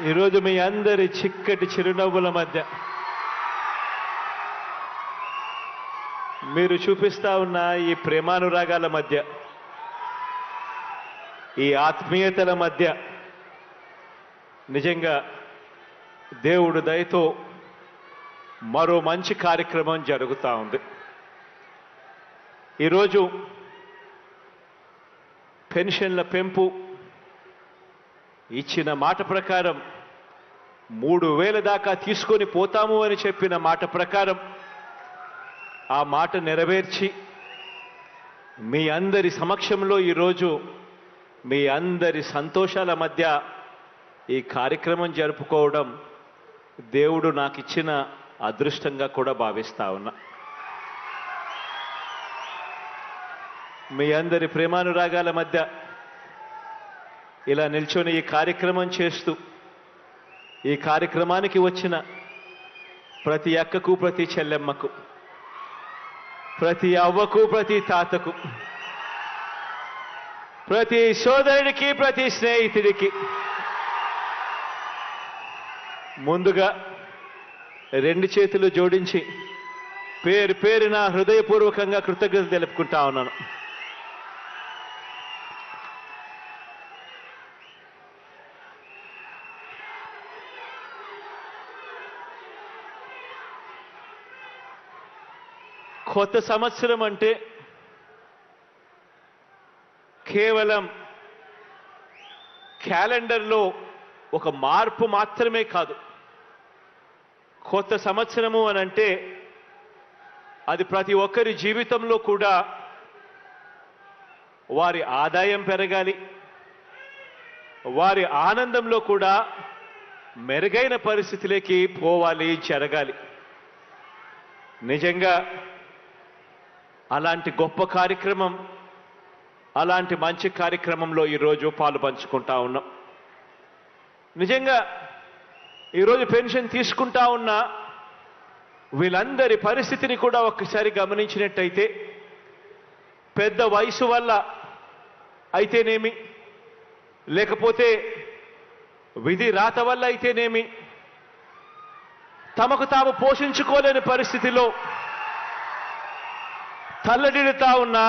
ఈరోజు మీ అందరి చిక్కటి చిరునవ్వుల మధ్య మీరు చూపిస్తా ఉన్న ఈ ప్రేమానురాగాల మధ్య ఈ ఆత్మీయతల మధ్య నిజంగా దేవుడు దయతో మరో మంచి కార్యక్రమం జరుగుతూ ఉంది. ఈరోజు పెన్షన్ల పెంపు ఇచ్చిన మాట ప్రకారం మూడు వేల దాకా తీసుకొని పోతాము అని చెప్పిన మాట ప్రకారం ఆ మాట నెరవేర్చి మీ అందరి సమక్షంలో ఈరోజు మీ అందరి సంతోషాల మధ్య ఈ కార్యక్రమం జరుపుకోవడం దేవుడు నాకు ఇచ్చిన అదృష్టంగా కూడా భావిస్తా ఉన్నా. మీ అందరి ప్రేమానురాగాల మధ్య ఇలా నిల్చొని ఈ కార్యక్రమం చేస్తూ ఈ కార్యక్రమానికి వచ్చిన ప్రతి అక్కకు ప్రతి చెల్లెమ్మకు ప్రతి అవ్వకు ప్రతి తాతకు ప్రతి సోదరుడికి ప్రతి స్నేహితుడికి ముందుగా రెండు చేతులు జోడించి పేరు పేరున హృదయపూర్వకంగా కృతజ్ఞతలు తెలుపుకుంటా ఉన్నాను. కొత్త సంవత్సరం అంటే కేవలం క్యాలెండర్లో ఒక మార్పు మాత్రమే కాదు. కొత్త సంవత్సరము అని అంటే అది ప్రతి ఒక్కరి జీవితంలో కూడా వారి ఆదాయం పెరగాలి. వారి ఆనందంలో కూడా మెరుగైన పరిస్థితులకి పోవాలి జరగాలి. నిజంగా అలాంటి గొప్ప కార్యక్రమం అలాంటి మంచి కార్యక్రమంలో ఈరోజు పాలు పంచుకుంటా ఉన్నాం. నిజంగా ఈరోజు పెన్షన్ తీసుకుంటా ఉన్న వీళ్ళందరి పరిస్థితిని కూడా ఒక్కసారి గమనించినట్టయితే పెద్ద వయసు వల్ల అయితేనేమి లేకపోతే విధి రాత వల్ల అయితేనేమి తమకు తాము పోషించుకోలేని పరిస్థితిలో తల్లడిడుతా ఉన్నా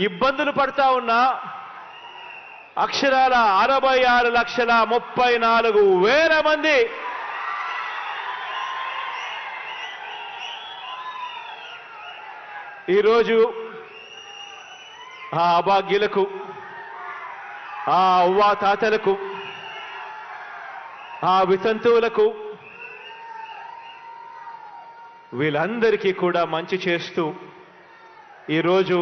ఇబ్బందులు పడతా ఉన్నా అక్షరాల అరవై ఆరు లక్షల ముప్పై నాలుగు వేల మంది ఈరోజు ఆ అభాగ్యులకు ఆ అవ్వా తాతలకు ఆ వితంతువులకు వీళ్ళందరికీ కూడా మంచి చేస్తూ ఈరోజు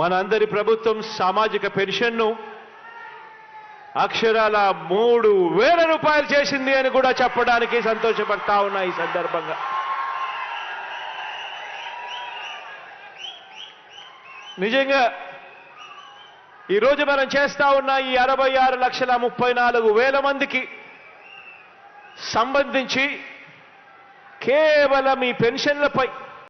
మనందరి ప్రభుత్వం సామాజిక పెన్షన్ను అక్షరాల మూడు వేల రూపాయలు చేసింది అని కూడా చెప్పడానికి సంతోషపడతా ఉన్నా ఈ సందర్భంగా. నిజంగా ఈరోజు మనం చేస్తా ఉన్న ఈ అరవై ఆరు లక్షల ముప్పై నాలుగు వేల మందికి సంబంధించి కేవలం ఈ పెన్షన్లపై